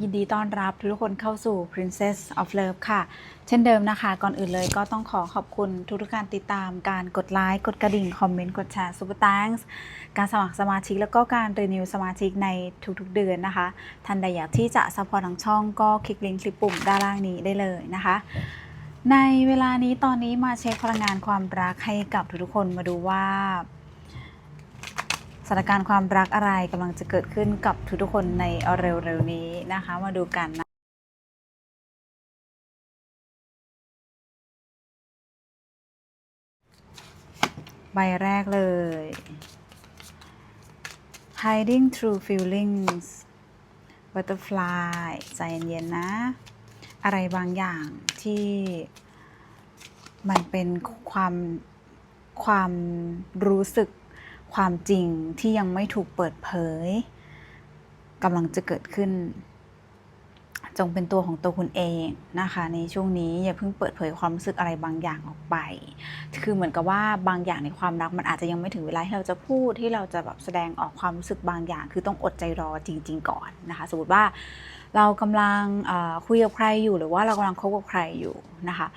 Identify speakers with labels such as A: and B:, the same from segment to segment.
A: ยินดีต้อนรับทุกคนเข้าสู่ Princess of Love ค่ะ เช่นเดิมนะคะ ก่อนอื่นเลยก็ต้องขอขอบคุณทุกๆกการติดตามการกดไลค์ กดกระดิ่ง คอมเมนต์ กดแชร์ Super Thanks การสมัครสมาชิก แล้วก็การรีนิวสมาชิกในทุกๆเดือนนะคะ ท่านใดอยากที่จะซัพพอร์ตทางช่องก็คลิกลิงก์คลิปปุ่มด้านล่างนี้ได้เลยนะคะ ในเวลานี้ตอนนี้มาเช็คพลังงานความรักให้กับทุกๆคนมาดูว่า สถานการณ์ความรักอะไรกำลังจะเกิดขึ้นกับทุกๆคนในเร็วๆนี้นะคะ มาดูกันนะใบแรกเลย hiding through feelings butterfly ใจเย็นๆนะ อะไรบางอย่างที่มันเป็นความความรู้สึก ความจริงที่ยังไม่ถูกเปิดเผยกำลังจะเกิดขึ้น จงเป็นตัวของตัวคุณเองนะคะ ในช่วงนี้อย่าเพิ่งเปิดเผยความรู้สึกอะไรบางอย่างออกไป คือเหมือนกับว่าบางอย่างในความรักมันอาจจะยังไม่ถึงเวลาที่เราจะพูดที่เราจะแบบแสดงออกความรู้สึกบางอย่าง คือต้องอดใจรอจริง ๆ ก่อนนะคะ สมมติว่าเรากำลังคุยกับใครอยู่หรือว่าเรากำลังคบกับใครอยู่นะคะ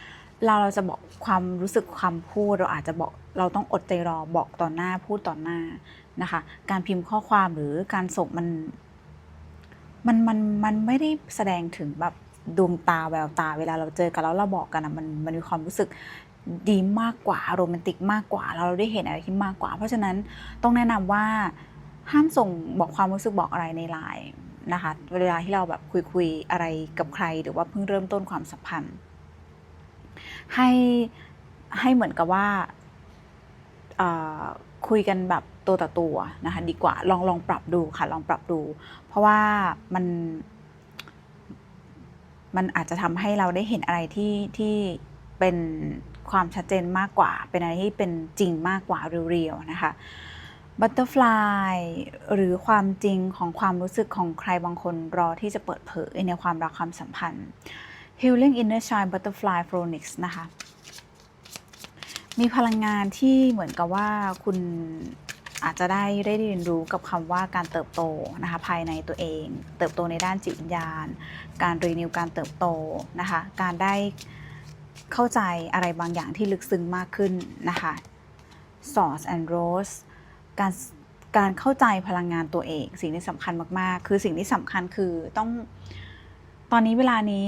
A: เราเราจะบอกความรู้สึกความพูดเราอาจจะบอกเราต้องอดใจรอบอกต่อหน้าพูดต่อหน้านะคะ การพิมพ์ข้อความหรือการส่งมันมันมันมันไม่ได้แสดงถึงแบบดวงตาแววตาเวลาเราเจอกันแล้วเราบอกกันอะมันมันมีความรู้สึกดีมากกว่าโรแมนติกมากกว่า เราได้เห็นอะไรที่มากกว่า เพราะฉะนั้นต้องแนะนำว่าห้ามส่งบอกความรู้สึกบอกอะไรในไลน์นะคะ เวลาที่เราแบบคุยคุยอะไรกับใคร หรือว่าเพิ่งเริ่มต้นความสัมพันธ์ ให้ให้เหมือนกับว่าคุยกันแบบตัวต่อตัวนะคะดีกว่าลองลองปรับดูค่ะลองปรับดู เพราะว่ามันมันอาจจะทำให้เราได้เห็นอะไรที่ที่เป็นความชัดเจนมากกว่า เป็นอะไรที่เป็นจริงมากกว่าเรียวๆนะคะบัตเตอร์ฟลายหรือความจริงของความรู้สึกของใครบางคนรอที่จะเปิดเผยในความรักความสัมพันธ์ Healing Inner Child Butterfly Phoenix นะคะ มีพลังงานที่เหมือนกับว่าคุณอาจจะได้ได้เรียนรู้กับคำว่าการเติบโตนะคะภายในตัวเอง เติบโตในด้านจิตวิญญาณ การรีนิวการเติบโตนะคะ การได้เข้าใจอะไรบางอย่างที่ลึกซึ้งมากขึ้นนะคะ Source and Rose การการเข้าใจพลังงานตัวเอง สิ่งที่สำคัญมาก ๆ คือสิ่งที่สำคัญคือต้องตอนนี้เวลานี้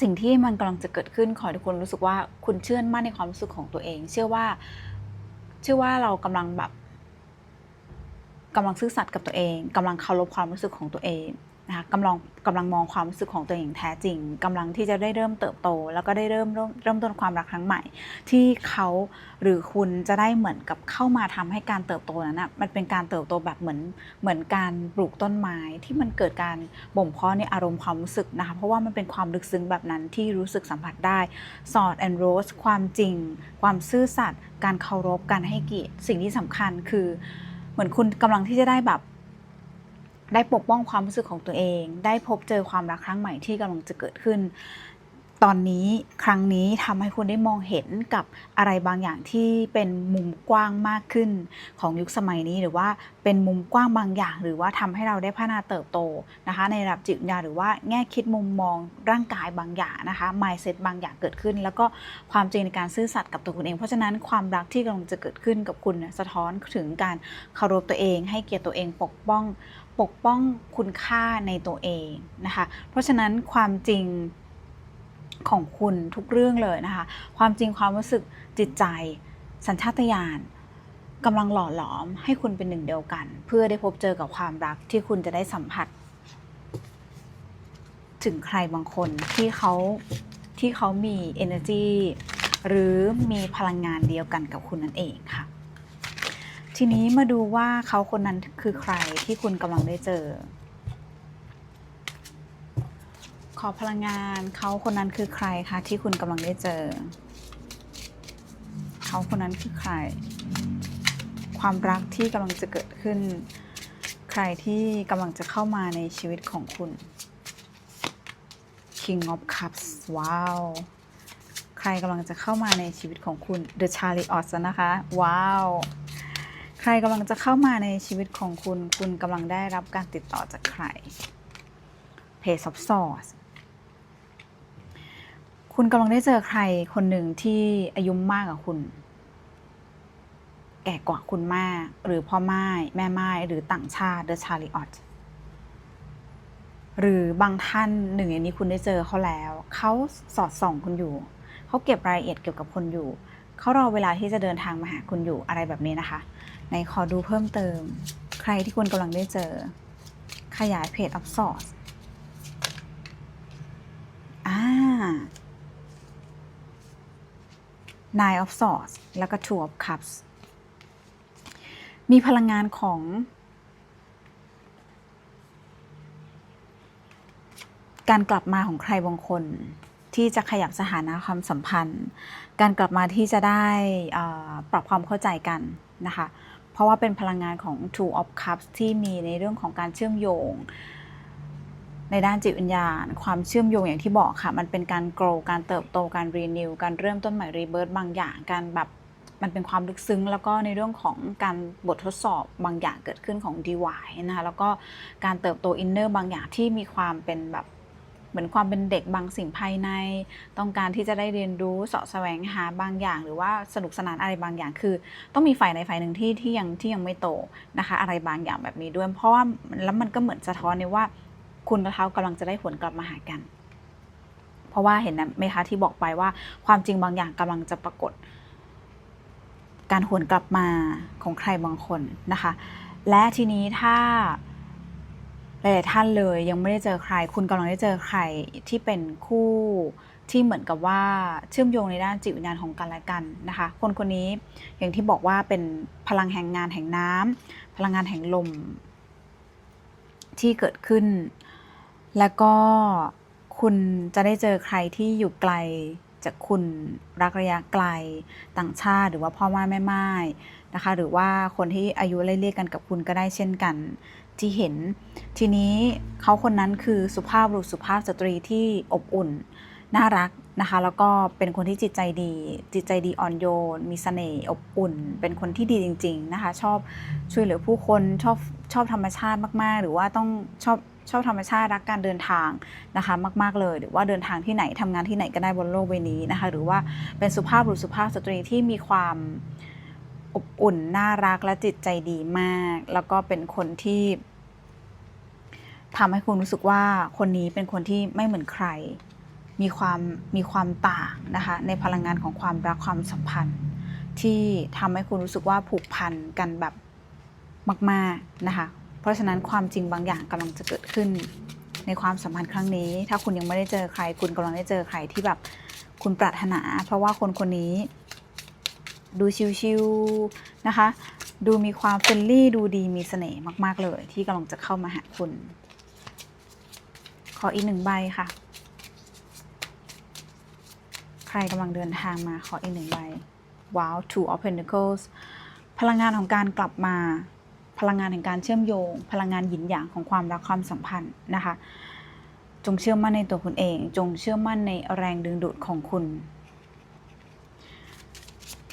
A: สิ่งที่มันกำลังจะเกิดขึ้นขอให้ทุกคนรู้สึกว่าคุณเชื่อมั่นในความรู้สึกของตัวเอง เชื่อว่า เชื่อว่าเรากำลังแบบกำลังซื่อสัตย์กับตัวเองกำลังเคารพความรู้สึกของตัวเอง นะคะกำลังกำลังมองความรู้สึกของตัวเองแท้จริงกำลังที่จะได้เริ่มเติบโต แล้วก็ได้เริ่มเริ่มเริ่มต้นความรักครั้งใหม่ ที่เขาหรือคุณจะได้เหมือนกับเข้ามาทำให้การเติบโตนั้นนะมันเป็นการเติบโตแบบเหมือนเหมือนการปลูกต้นไม้ที่มันเกิดการบ่มเพาะในอารมณ์ความรู้สึกนะคะเพราะว่ามันเป็นความลึกซึ้งแบบนั้นที่รู้สึกสัมผัสได้สอดแอนโรสความจริง ความซื่อสัตย์การเคารพการให้เกียรติสิ่งที่สำคัญคือเหมือนคุณกำลังที่จะได้แบบ ได้ปกป้องความรู้สึกของตัวเอง ได้พบเจอความรักครั้งใหม่ที่กำลังจะเกิดขึ้น ตอนนี้ครั้งนี้ทำให้คุณได้มองเห็นกับอะไรบางอย่างที่เป็นมุมกว้างมากขึ้นของยุคสมัยนี้หรือว่าเป็นมุมกว้างบางอย่าง หรือว่าทำให้เราได้พัฒนาเติบโตนะคะ ในระดับจิตวิญญาหรือว่าแง่คิดมุมมองร่างกายบางอย่างนะคะ mindset บางอย่างเกิดขึ้น แล้วก็ความจริงในการซื่อสัตย์กับตัวคุณเอง เพราะฉะนั้นความรักที่กำลังจะเกิดขึ้นกับคุณสะท้อนถึงการเคารพตัวเอง ให้เกียรติตัวเองปกป้องปกป้องคุณค่าในตัวเองนะคะ เพราะฉะนั้นความจริง ของคุณทุกเรื่องเลยนะคะ ความจริงความรู้สึกจิตใจ สัญชาตญาณกำลังหล่อหลอมให้คุณเป็นหนึ่งเดียวกัน เพื่อได้พบเจอกับความรักที่คุณจะได้สัมผัส ถึงใครบางคนที่เขาที่เขามี energy หรือมีพลังงานเดียวกันกับคุณนั่นเองค่ะ ทีนี้มาดูว่าเขาคนนั้นคือใครที่คุณกำลังได้เจอ ข อพลังงานเขาคนนั้นคือใครคะที่คุณกำลังได้เจอ เขาคนนั้นคือใคร ความรักที่กำลังจะเกิดขึ้น ใครที่กำลังจะเข้ามาในชีวิตของคุณ King of Cups ว้าว ใครกำลังจะเข้ามาในชีวิตของคุณ The Chariot นะคะ ว้าว ใครกำลังจะเข้ามาในชีวิตของคุณ คุณกำลังได้รับการติดต่อจากใคร Page of Swords คุณกำลังได้เจอใครคนหนึ่งที่อายุมากกว่าคุณ แก่กว่าคุณมาก หรือพ่อไม้แม่ไม้หรือต่างชาติ The Chariot หรือบางท่านหนึ่งในนี้คุณได้เจอเขาแล้ว เขาสอดส่องคุณอยู่ เขาเก็บรายละเอียดเกี่ยวกับคุณอยู่ เขารอเวลาที่จะเดินทางมาหาคุณอยู่อะไรแบบนี้นะคะในขอดูเพิ่มเติม ใครที่คุณกำลังได้เจอ ขยายเพจ of source อ่า nine of swords แล้วก็ two of cups มีพลังงานของการกลับมาของใครบางคนที่จะขยับสถานะความสัมพันธ์ การกลับมาที่จะได้ปรับความเข้าใจกันนะคะ เพราะว่าเป็นพลังงานของ two of cups ที่มีในเรื่องของการเชื่อมโยง ในด้านจิตวิญญาณ ความเชื่อมโยงอย่างที่บอกค่ะ มันเป็นการ grow การเติบโตการ renew การเริ่มต้นใหม่ rebirth บางอย่างการแบบมันเป็นความลึกซึ้ง แล้วก็ในเรื่องของการบททดสอบบางอย่างเกิดขึ้นของ DY นะคะแล้วก็การเติบโต inner บางอย่างที่มีความเป็นแบบเหมือนความเป็นเด็กบางสิ่งภายใน ต้องการที่จะได้เรียนรู้เสาะแสวงหาบางอย่าง หรือว่าสนุกสนานอะไรบางอย่าง คือ ต้องมีฝ่ายในฝ่ายหนึ่งที่ที่ยังที่ยังไม่โตนะคะ อะไรบางอย่างแบบนี้ด้วย เพราะว่าแล้วมันก็เหมือนสะท้อนในว่า คุณกับเขากำลังจะได้หวนกลับมาหากัน เพราะว่าเห็นนะไหมคะที่บอกไปว่าความจริงบางอย่างกำลังจะปรากฏ การหวนกลับมาของใครบางคนนะคะ และทีนี้ถ้าหลาย ๆ ท่านเลยยังไม่ได้เจอใคร คุณกำลังได้เจอใครที่เป็นคู่ที่เหมือนกับว่าเชื่อมโยงในด้านจิตวิญญาณของกันและกันนะคะ คนคนนี้อย่างที่บอกว่าเป็นพลังแห่งงานแห่งน้ำพลังงานแห่งลม ที่เกิดขึ้น แล้วก็คุณจะได้เจอใครที่อยู่ไกลจากคุณรักระยะไกลต่างชาติหรือว่าพ่อไม้แม่ไม้นะคะ หรือว่าคนที่อายุไล่เรียกกันกับคุณก็ได้เช่นกันที่เห็น ทีนี้เขาคนนั้นคือสุภาพบุรุษสุภาพสตรีที่อบอุ่น น่ารักนะคะ แล้วก็เป็นคนที่จิตใจดี จิตใจดีอ่อนโยน มีเสน่ห์อบอุ่น เป็นคนที่ดีจริง ๆ นะคะ ชอบช่วยเหลือผู้คนชอบชอบธรรมชาติมาก ๆ หรือว่าต้องชอบ ชอบธรรมชาติรักการเดินทางนะคะมาก ๆ เลย หรือว่าเดินทางที่ไหนทำงานที่ไหนก็ได้บนโลกใบนี้นะคะหรือว่าเป็นสุภาพบุรุษสุภาพสตรีที่มีความอบอุ่นน่ารักและจิตใจดีมาก แล้วก็เป็นคนที่ทำให้คุณรู้สึกว่าคนนี้เป็นคนที่ไม่เหมือนใคร มีความมีความต่างนะคะในพลังงานของความรักความสัมพันธ์ ที่ทำให้คุณรู้สึกว่าผูกพันกันแบบมาก ๆ นะคะ ราะฉะนั้นความจริงบางอย่างกำลังจะเกิดขึ้น ในความสัมพันธ์ครั้งนี้ ถ้าคุณยังไม่ได้เจอใคร คุณกำลังได้เจอใครที่แบบคุณปรารถนา เพราะว่าคนคนนี้ ดูชิวๆนะคะ ดูมีความเฟรนลี่ดูดีมีเสน่ห์มากๆเลย ที่กำลังจะเข้ามาหาคุณ ขออีกหนึ่งใบค่ะ ใครกำลังเดินทางมาขออีกหนึ่งใบว้าว two of pentacles พลังงานของการกลับมา พลังงานแห่งการเชื่อมโยง พลังงานหยินหยางของความรักความสัมพันธ์นะคะ จงเชื่อมั่นในตัวคุณเอง จงเชื่อมั่นในแรงดึงดูดของคุณ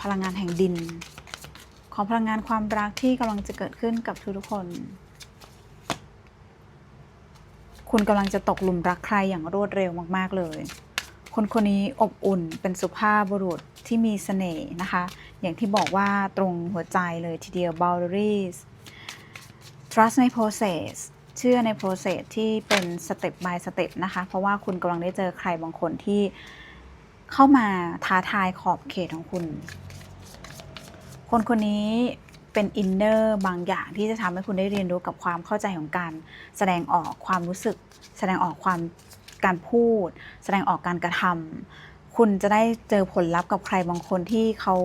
A: พลังงานแห่งดิน ของพลังงานความรักที่กำลังจะเกิดขึ้นกับทุกๆคน คุณกำลังจะตกหลุมรักใครอย่างรวดเร็วมากๆเลยคนคนนี้อบอุ่นเป็นสุภาพบุรุษที่มีเสน่ห์นะคะ อย่างที่บอกว่าตรงหัวใจเลยทีเดียว boundaries trust ใน process เชื่อใน process ที่เป็น step by step นะคะ เพราะว่าคุณกำลังได้เจอใครบางคนที่เข้ามาท้าทายขอบเขตของคุณ คนคนนี้เป็นอินเนอร์บางอย่างที่จะทำให้คุณได้เรียนรู้กับความเข้าใจของการแสดงออกความรู้สึก แสดงออกความการพูด แสดงออกการกระทำคุณจะได้เจอผลลัพธ์กับใครบางคนที่เขา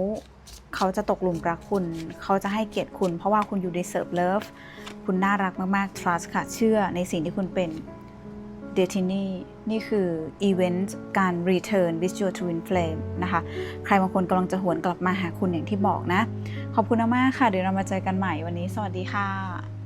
A: เขาจะตกหลุมรักคุณ เขาจะให้เกียรติคุณ เพราะว่าคุณอยู่ deserve love คุณน่ารักมาก ๆ trust ค่ะ เชื่อในสิ่งที่คุณเป็น destiny นี่คือ event การ return with your twin flame นะคะ ใครบางคนกำลังจะหวนกลับมาหาคุณอย่างที่บอกนะ ขอบคุณมากค่ะ เดี๋ยวเรามาเจอกันใหม่วันนี้ สวัสดีค่ะ